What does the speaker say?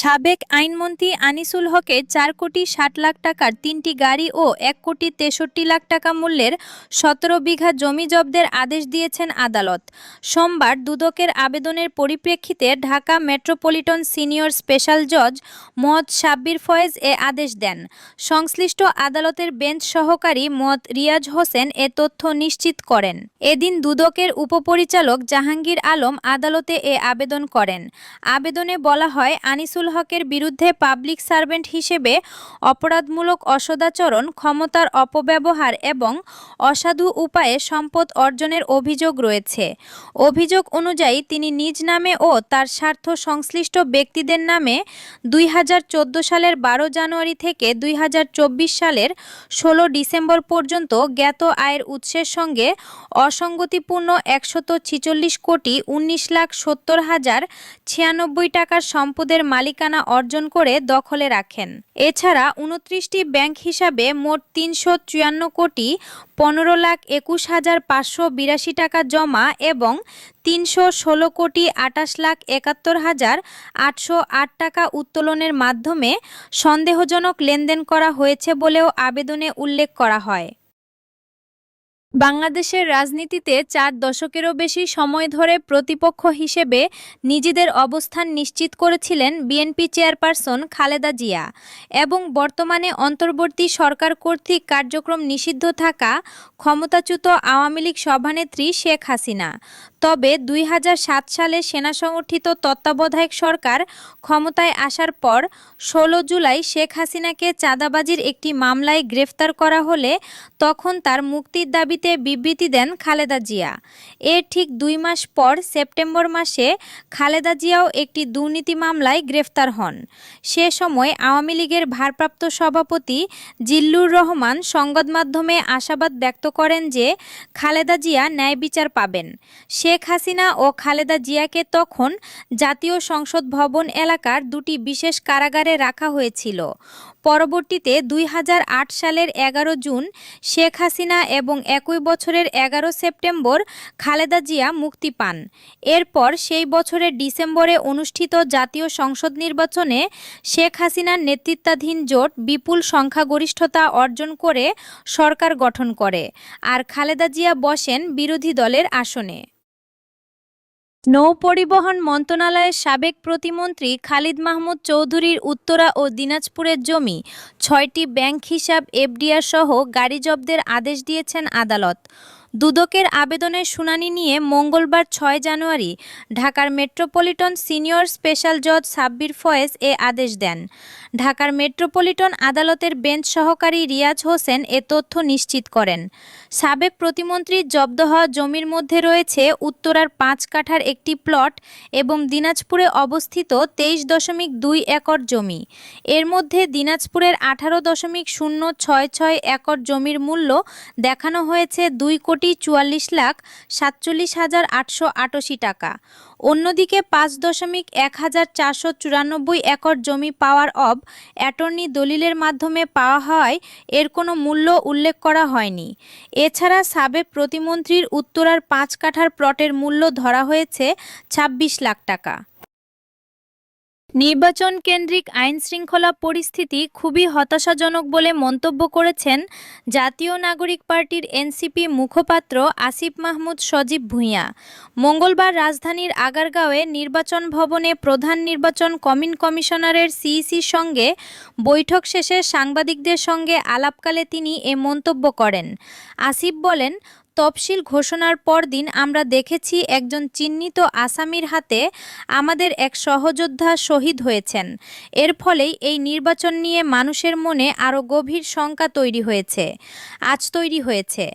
সাবেক আইনমন্ত্রী আনিসুল হকের চার কোটি ষাট লাখ টাকার তিনটি গাড়ি ও এক কোটি তেষট্টি লাখ টাকা মূল্যের সতেরো বিঘা জমি জব্দের আদেশ দিয়েছেন আদালত। সোমবার দুদকের আবেদনের পরিপ্রেক্ষিতে ঢাকা মেট্রোপলিটন সিনিয়র স্পেশাল জজ মোহাম্মদ সাব্বির ফয়েজ এ আদেশ দেন। সংশ্লিষ্ট আদালতের বেঞ্চ সহকারী মোহাম্মদ রিয়াজ হোসেন এ তথ্য নিশ্চিত করেন। এদিন দুদকের উপপরিচালক জাহাঙ্গীর আলম আদালতে এ আবেদন করেন। আবেদনে বলা হয়, আনিসুল হকের বিরুদ্ধে পাবলিক সার্ভেন্ট হিসেবে অপরাধমূলক অসদাচরণ, ক্ষমতার অপব্যবহার এবং অসাধু উপায়ে সম্পদ অর্জনের অভিযোগ রয়েছে। অভিযোগ অনুযায়ী তিনি নিজ নামে ও তার স্বার্থ সংশ্লিষ্ট ব্যক্তিদের নামে দুই হাজার চোদ্দ সালের বারো জানুয়ারি থেকে দুই হাজার চব্বিশ সালের ষোলো ডিসেম্বর পর্যন্ত জ্ঞাত আয়ের উৎসের সঙ্গে অসঙ্গতিপূর্ণ একশত ছিচল্লিশ কোটি উনিশ লাখ সত্তর হাজার ছিয়ানব্বই টাকার সম্পদের মালিকানা অর্জন করে দখলে রাখেন। এছাড়া উনত্রিশটি ব্যাংক হিসাবে মোট তিনশো চুয়ান্ন কোটি পনেরো লাখ একুশ হাজার পাঁচশো বিরাশি টাকা জমা এবং তিনশো ষোলো কোটি আটাশ লাখ একাত্তর হাজার আটশো আট টাকা উত্তোলনের মাধ্যমে সন্দেহজনক লেনদেন করা হয়েছে বলেও আবেদনে উল্লেখ করা হয়। বাংলাদেশের রাজনীতিতে চার দশকেরও বেশি সময় ধরে প্রতিপক্ষ হিসেবে নিজেদের অবস্থান নিশ্চিত করেছিলেন বিএনপি চেয়ারপারসন খালেদা জিয়া। এবং বর্তমানে অন্তর্বর্তী সরকার কর্তৃক কার্যক্রম নিষিদ্ধ থাকা ক্ষমতাচ্যুত আওয়ামী লীগ সভানেত্রী শেখ হাসিনা। তবে দুই হাজার সাত সালে সেনা সংগঠিত তত্ত্বাবধায়ক সরকার ক্ষমতায় আসার পর ষোলো জুলাই শেখ হাসিনাকে চাঁদাবাজির একটি মামলায় গ্রেফতার করা হলে তখন তার মুক্তির দাবিতে বিবৃতি দেন খালেদা জিয়া এর ঠিক দুই মাস পর সেপ্টেম্বর মাসে খালেদা জিয়াও একটি দুর্নীতি মামলায় গ্রেফতার হন। সে সময় আওয়ামী লীগের ভারপ্রাপ্ত সভাপতি জিল্লুর রহমান সংবাদ মাধ্যমে আশাবাদ ব্যক্ত করেন যে খালেদা জিয়া ন্যায় বিচার পাবেন। শেখ হাসিনা ও খালেদা জিয়াকে তখন জাতীয় সংসদ ভবন এলাকার দুটি বিশেষ কারাগারে রাখা হয়েছিল। পরবর্তীতে দুই হাজার আট সালের এগারো জুন শেখ হাসিনা এবং একই বছরের এগারো সেপ্টেম্বর খালেদা জিয়া মুক্তি পান। এরপর সেই বছরের ডিসেম্বরে অনুষ্ঠিত জাতীয় সংসদ নির্বাচনে শেখ হাসিনার নেতৃত্বাধীন জোট বিপুল সংখ্যাগরিষ্ঠতা অর্জন করে সরকার গঠন করে। আর খালেদা জিয়া বসেন বিরোধী দলের আসনে। নৌ পরিবহন মন্ত্রণালয়ের সাবেক প্রতিমন্ত্রী খালিদ মাহমুদ চৌধুরীর উত্তরা ও দিনাজপুরের জমি ছয়টি ব্যাংক হিসাব, এফডিআর সহ গাড়ি জব্দের আদেশ দিয়েছেন আদালত। দুদকের আবেদনের শুনানি নিয়ে মঙ্গলবার ছয় জানুয়ারি ঢাকার মেট্রোপলিটন সিনিয়র স্পেশাল জজ সাব্বির ফয়েজ এ আদেশ দেন। ঢাকার মেট্রোপলিটন আদালতের বেঞ্চ সহকারী রিয়াজ হোসেন এ তথ্য নিশ্চিত করেন। সাবেক প্রতিমন্ত্রীর জব্দ হওয়া জমির মধ্যে রয়েছে উত্তরার পাঁচ কাঠার একটি প্লট এবং দিনাজপুরে অবস্থিত তেইশ দশমিক দুই একর জমি। এর মধ্যে দিনাজপুরের আঠারো দশমিক শূন্য ছয় ছয় একর জমির মূল্য দেখানো হয়েছে দুই কোটি চুয়াল্লিশ লাখ সাতচল্লিশ হাজার আটশো আটাশি টাকা। অন্যদিকে পাঁচ দশমিক এক হাজার চারশো চুরানব্বই একর জমি পাওয়ার অব অ্যাটর্নি দলিলের মাধ্যমে পাওয়া হয়, এর কোনো মূল্য উল্লেখ করা হয়নি। এছাড়া সাবেক প্রতিমন্ত্রীর উত্তরার পাঁচ কাঠার প্লটের মূল্য ধরা হয়েছে ছাব্বিশ লাখ টাকা। নির্বাচন কেন্দ্রিক আইন শৃঙ্খলা পরিস্থিতি খুবই হতাশাজনক বলে মন্তব্য করেছেন জাতীয় নাগরিক পার্টির এনসিপি মুখপাত্র আসিফ মাহমুদ সজীব ভূঁইয়া। মঙ্গলবার রাজধানীর আগারগাঁওয়ে নির্বাচন ভবনে প্রধান নির্বাচন কমিন কমিশনারের সিইসির সঙ্গে বৈঠক শেষে সাংবাদিকদের সঙ্গে আলাপকালে তিনি এ মন্তব্য করেন। আসিফ বলেন তফসিল ঘোষণার পরদিন আমরা দেখেছি একজন চিহ্নিত আসামির হাতে আমাদের এক সহযোদ্ধা শহীদ হয়েছেন। এর ফলেই এই নির্বাচন নিয়ে মানুষের মনে আরও গভীর শঙ্কা তৈরি হয়েছে। আজ তৈরি হয়েছে।